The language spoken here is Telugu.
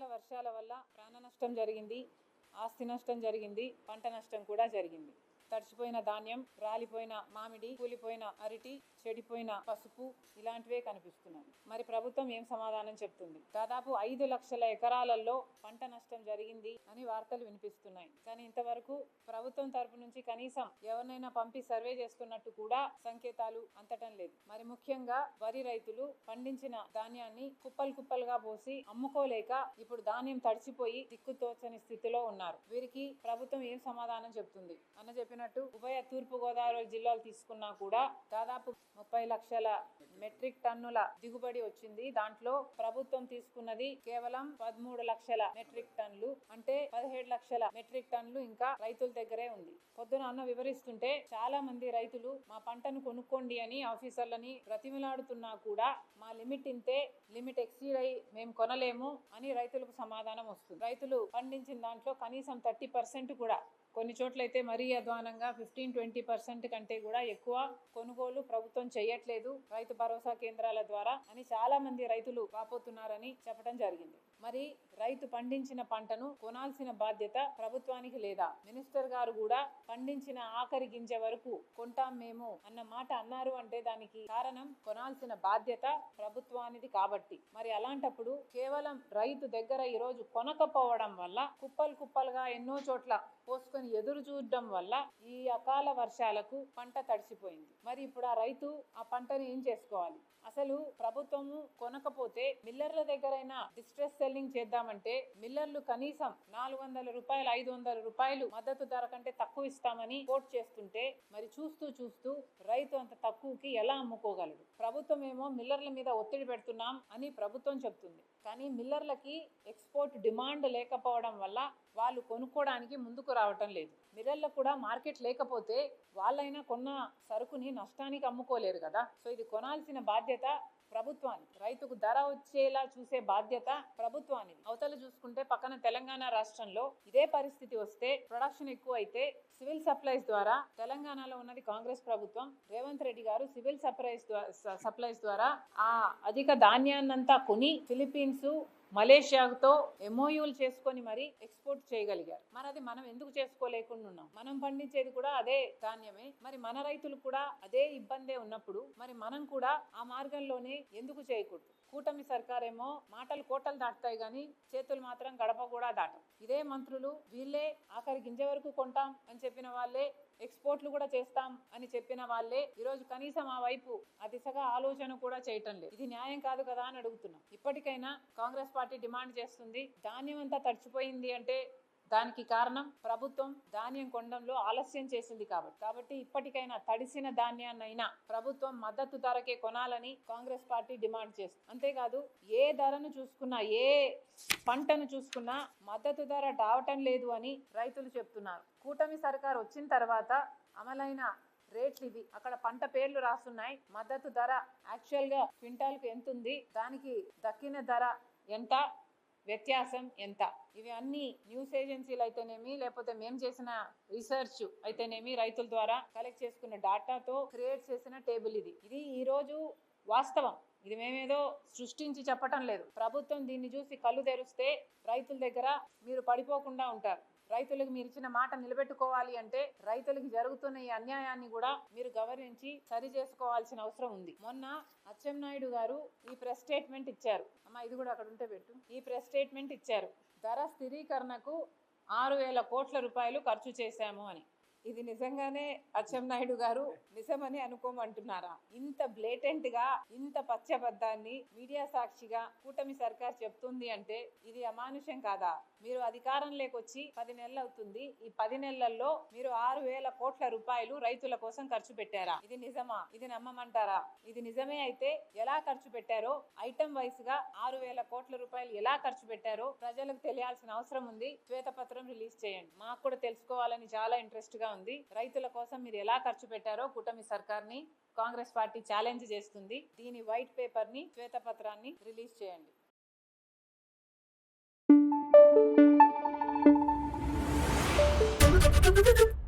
అకాల వర్షాల వల్ల ప్రాణ నష్టం జరిగింది ఆస్తి నష్టం జరిగింది పంట నష్టం కూడా జరిగింది. తడిచిపోయిన ధాన్యం రాలిపోయిన మామిడి కూలిపోయిన అరటి చెడిపోయిన పసుపు ఇలాంటివే కనిపిస్తున్నాయి. మరి ప్రభుత్వం ఏం సమాధానం చెప్తుంది? దాదాపు ఐదు లక్షల ఎకరాలలో పంట నష్టం జరిగింది అని వార్తలు వినిపిస్తున్నాయి. కానీ ఇంతవరకు ప్రభుత్వం తరపు నుంచి కనీసం ఎవరినైనా పంపి సర్వే చేస్తున్నట్టు కూడా సంకేతాలు అందటం లేదు. మరి ముఖ్యంగా వరి రైతులు పండించిన ధాన్యాన్ని కుప్పలు కుప్పలుగా పోసి అమ్ముకోలేక ఇప్పుడు ధాన్యం తడిచిపోయి దిక్కుతోచని స్థితిలో ఉన్నారు. వీరికి ప్రభుత్వం ఏం సమాధానం చెప్తుంది? అన్న చెప్పినట్టు ఉభయ తూర్పు గోదావరి జిల్లాలు తీసుకున్నా కూడా దాదాపు ముప్పై లక్షల మెట్రిక్ టన్నుల దిగుబడి వచ్చింది. దాంట్లో ప్రభుత్వం తీసుకున్నది కేవలం పదమూడు లక్షల మెట్రిక్ టన్నులు. అంటే పదిహేడు లక్షల మెట్రిక్ టన్నులు ఇంకా రైతుల దగ్గరే ఉంది. పొద్దున అన్న వివరిస్తుంటే చాలా మంది రైతులు మా పంటను కొనుక్కోండి అని ఆఫీసర్లని ప్రతిమలాడుతున్నా కూడా మా లిమిట్ ఇంతే లిమిట్ ఎక్సీడ్ అయి మేము కొనలేము అని రైతులకు సమాధానం వస్తుంది. రైతులు పండించిన దాంట్లో కనీసం థర్టీ పర్సెంట్ కూడా కొన్ని చోట్లయితే మరీ అధ్వానంగా ఫిఫ్టీన్ ట్వంటీ పర్సెంట్ కంటే కూడా ఎక్కువ కొనుగోలు ప్రభుత్వం చేయట్లేదు రైతు భరోసా కేంద్రాల ద్వారా అని చాలా మంది రైతులు వాపోతున్నారని చెప్పడం జరిగింది. మరి రైతు పండించిన పంటను కొనాల్సిన బాధ్యత ప్రభుత్వానికి లేదా? మినిస్టర్ గారు కూడా పండించిన ఆఖరి గింజ వరకు కొంటాం మేము అన్న మాట అన్నారు అంటే దానికి కారణం కొనాల్సిన బాధ్యత ప్రభుత్వానిది కాబట్టి. మరి అలాంటప్పుడు కేవలం రైతు దగ్గర ఈరోజు కొనకపోవడం వల్ల కుప్పలు కుప్పలుగా ఎన్నో చోట్ల పోసుకొని ఎదురు చూడడం వల్ల ఈ అకాల వర్షాలకు పంట తడిసిపోయింది. మరి ఇప్పుడు ఆ రైతు ఆ పంటను ఏం చేసుకోవాలి? అసలు ప్రభుత్వము కొనకపోతే మిల్లర్ల దగ్గరైనా డిస్ట్రెస్ సెల్లింగ్ చేద్దామంటే మిల్లర్లు కనీసం నాలుగు వందల రూపాయలు ఐదు వందల రూపాయలు మద్దతు ధర కంటే తక్కువ ఇస్తామని కోట్ చేస్తుంటే మరి చూస్తూ చూస్తూ రైతు అంత తక్కువకి ఎలా అమ్ముకోగలడు? ప్రభుత్వం ఏమో మిల్లర్ల మీద ఒత్తిడి పెడుతున్నాం అని ప్రభుత్వం చెప్తుంది. కానీ మిల్లర్లకి ఎక్స్పోర్ట్ డిమాండ్ లేకపోవడం వల్ల వాళ్ళు కొనుక్కోవడానికి ముందుకు రావటం లేదు. మిరల్లో కూడా మార్కెట్ లేకపోతే వాళ్ళైనా కొన్న సరుకుని నష్టానికి అమ్ముకోలేరు కదా. సో ఇది కొనాల్సిన బాధ్యత ప్రభుత్వానికి రైతుకు ధర వచ్చేలా చూసే బాధ్యత ప్రభుత్వానికి అవతల చూసుకుంటే పక్కన తెలంగాణ రాష్ట్రంలో ఇదే పరిస్థితి వస్తే ప్రొడక్షన్ ఎక్కువ అయితే సివిల్ సప్లైస్ ద్వారా తెలంగాణలో ఉన్నది కాంగ్రెస్ ప్రభుత్వం రేవంత్ రెడ్డి గారు సివిల్ సప్లైస్ సప్లైస్ ద్వారా ఆ అధిక ధాన్యాన్నంతా కొని ఫిలిప్పీన్స్ మలేషియాతో ఎంఓయూలు చేసుకొని మరి ఎక్స్పోర్ట్ చేయగలిగారు. మరి అది మనం ఎందుకు చేసుకోలేకుండా ఉన్నాం? మనం పండించేది కూడా అదే ధాన్యమే. మరి మన రైతులు కూడా అదే ఇబ్బందే ఉన్నప్పుడు మరి మనం కూడా ఆ మార్గంలోనే ఎందుకు చేయకూడదు? కూటమి సర్కారేమో మాటలు కోటలు దాటుతాయి కానీ చేతులు మాత్రం గడప కూడా దాటం. ఇదే మంత్రులు వీళ్ళే ఆఖరి గింజ వరకు కొంటాం అని చెప్పిన వాళ్ళే ఎక్స్పోర్ట్లు కూడా చేస్తాం అని చెప్పిన వాళ్ళే ఈరోజు కనీసం ఆ వైపు ఆ దిశగా ఆలోచన కూడా చేయటం లేదు. ఇది న్యాయం కాదు కదా అని అడుగుతున్నాం. ఇప్పటికైనా కాంగ్రెస్ పార్టీ డిమాండ్ చేస్తుంది ధాన్యం అంతా తడిచిపోయింది అంటే దానికి కారణం ప్రభుత్వం ధాన్యం కొనడంలో ఆలస్యం చేసింది కాబట్టి. కాబట్టి ఇప్పటికైనా తడిసిన ధాన్యాన్నైనా ప్రభుత్వం మద్దతు ధరకే కొనాలని కాంగ్రెస్ పార్టీ డిమాండ్ చేస్తుంది అంతేకాదు ఏ ధరను చూసుకున్నా ఏ పంటను చూసుకున్నా మద్దతు ధర రావటం లేదు అని రైతులు చెప్తున్నారు. కూటమి సర్కార్ వచ్చిన తర్వాత అమలైన రేట్లు ఇవి. అక్కడ పంట పేర్లు రాస్తున్నాయి. మద్దతు ధర యాక్చువల్గా క్వింటాల్కు ఎంత ఉంది దానికి దక్కిన ధర ఎంత? వ్యత్యాసం ఎంత? ఇవి అన్ని న్యూస్ ఏజెన్సీలు అయితేనేమి లేకపోతే మేము చేసిన రీసెర్చ్ అయితేనేమి రైతుల ద్వారా కలెక్ట్ చేసుకున్న డాటాతో క్రియేట్ చేసిన టేబుల్ ఇది. ఇది ఈరోజు వాస్తవం. ఇది మేమేదో సృష్టించి చెప్పటం లేదు. ప్రభుత్వం దీన్ని చూసి కళ్ళు తెరిస్తే రైతుల దగ్గర మీరు పడిపోకుండా ఉంటారు. రైతులకు మీరు ఇచ్చిన మాట నిలబెట్టుకోవాలి అంటే రైతులకు జరుగుతున్న ఈ అన్యాయాన్ని కూడా మీరు గౌరవించి సరి చేసుకోవాల్సిన అవసరం ఉంది. మొన్న అచ్చెన్నాయుడు గారు ఈ ప్రెస్ స్టేట్మెంట్ ఇచ్చారు. అమ్మ ఇది కూడా అక్కడ ఉంటే పెట్టు. ఈ ప్రెస్ స్టేట్మెంట్ ఇచ్చారు. ధర స్థిరీకరణకు ఆరు వేల కోట్ల రూపాయలు ఖర్చు చేశాము అని. ఇది నిజంగానే అచ్చెన్నాయుడు గారు నిజమని అనుకోమంటున్నారా? ఇంత బ్లేటెంట్గా ఇంత పచ్చబద్దాన్ని మీడియా సాక్షిగా కూటమి సర్కార్ చెప్తుంది అంటే ఇది అమానుషం కాదా? మీరు అధికారం లేకొచ్చి పది నెలలు అవుతుంది ఈ పది నెలల్లో మీరు ఆరు వేల కోట్ల రూపాయలు రైతుల కోసం ఖర్చు పెట్టారా? ఇది నిజమా? ఇది నమ్మమంటారా? ఇది నిజమే అయితే ఎలా ఖర్చు పెట్టారో? ఐటమ్ వైస్గా ఆరు వేల కోట్ల రూపాయలు ఎలా ఖర్చు పెట్టారో ప్రజలకు తెలియాల్సిన అవసరం ఉంది. శ్వేతపత్రం రిలీజ్ చేయండి. మాకు కూడా తెలుసుకోవాలని చాలా ఇంట్రెస్ట్గా ఉంది రైతుల కోసం మీరు ఎలా ఖర్చు పెట్టారో కూటమి సర్కార్ని కాంగ్రెస్ పార్టీ ఛాలెంజ్ చేస్తుంది దీని వైట్ పేపర్ని శ్వేతపత్రాన్ని రిలీజ్ చేయండి Thank you.